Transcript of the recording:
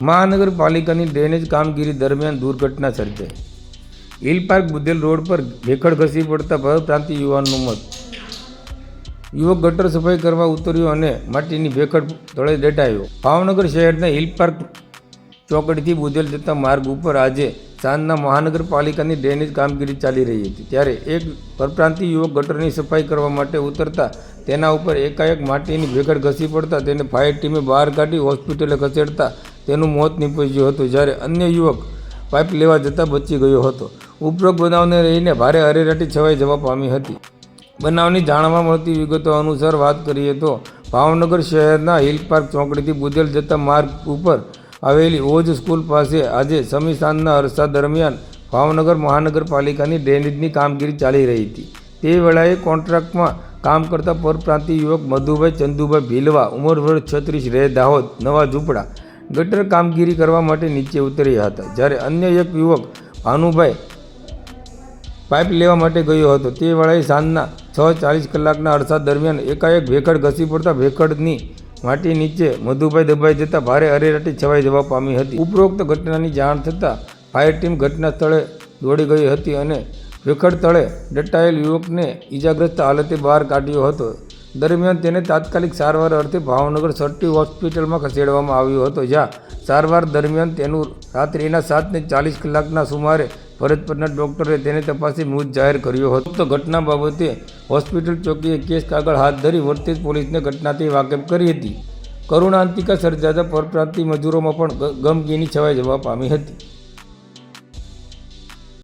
મહાનગરપાલિકાની ડ્રેનેજ કામગીરી દરમિયાન દુર્ઘટના સર્જાઈ. હિલ પાર્ક બુધેલ રોડ પર ભેખડ ઘસી પડતા ભરપ્રાંતિ યુવાનનું મત. યુવક ગટર સફાઈ કરવા ઉતર્યો અને માટીની ભેખડ તળે દેટાયો. ભાવનગર શહેરના હિલ પાર્ક ચોકડીથી બુદેલ જતા માર્ગ ઉપર આજે સાંજના મહાનગરપાલિકાની ડ્રેનેજ કામગીરી ચાલી રહી હતી. ત્યારે એક પરપ્રાંતિ યુવક ગટરની સફાઈ કરવા માટે ઉતરતા તેના ઉપર એકાએક માટીની ભેખડ ઘસી પડતા તેને ફાયર ટીમે બહાર કાઢી હોસ્પિટલે ખસેડતા તેનું મોત નીપજ્યું હતું. જ્યારે અન્ય યુવક પાઇપ લેવા જતાં બચી ગયો હતો. ઉપરોક્ત બનાવને રહીને ભારે અરેરાટી છવાઈ જવા પામી હતી. બનાવની જાણવા મળતી વિગતો અનુસાર વાત કરીએ તો, ભાવનગર શહેરના હિલ પાર્ક ચોકડીથી બુદેલ જતા માર્ગ ઉપર આવેલી ઓજ સ્કૂલ પાસે આજે સમી સાંજના અરસા દરમિયાન ભાવનગર મહાનગરપાલિકાની ડ્રેનેજની કામગીરી ચાલી રહી હતી. તે વેળાએ કોન્ટ્રાક્ટમાં કામ કરતા પરપ્રાંતિ યુવક મધુભાઈ ચંદુભાઈ ભીલવા ઉંમર વર્ષ છત્રીસ, રહે દાહોદ, નવા ઝૂંપડા ગટર કામગીરી કરવા માટે નીચે ઉતર્યા હતા. જ્યારે અન્ય એક યુવક ભાનુભાઈ પાઇપ લેવા માટે ગયો હતો. તે વેળાએ સાંજના છ ચાલીસ કલાકના અરસા દરમિયાન એકાએક ભેખડ ઘસી પડતા ભેખડની માટી નીચે મધુભાઈ દબાઈ જતાં ભારે અરેરાટી છવાઈ જવા પામી હતી. ઉપરોક્ત ઘટનાની જાણ થતાં ફાયર ટીમ ઘટના સ્થળે દોડી ગઈ હતી અને ભેખડ તળે દટાયેલ યુવકને ઇજાગ્રસ્ત હાલતે બહાર કાઢ્યો હતો. દરમિયાન તેને તાત્કાલિક સારવાર અર્થે ભાવનગર સર્ટી હોસ્પિટલમાં ખસેડવામાં આવ્યો હતો, જ્યાં સારવાર દરમિયાન તેનું રાત્રિના સાતને ચાલીસ કલાકના સુમારે ફરજ પરના ડોક્ટરે તેને તપાસી મૃત જાહેર કર્યો હતો. તો ઘટના બાબતે હોસ્પિટલ ચોકીએ કેસ કાગળ હાથ ધરી વર્તેજ પોલીસને ઘટનાથી વાકેફ કરી હતી. કરુણાંતિકા સર્જાતા પરપ્રાંતિ મજૂરોમાં પણ ગમગીની છવાઈ જવા પામી હતી.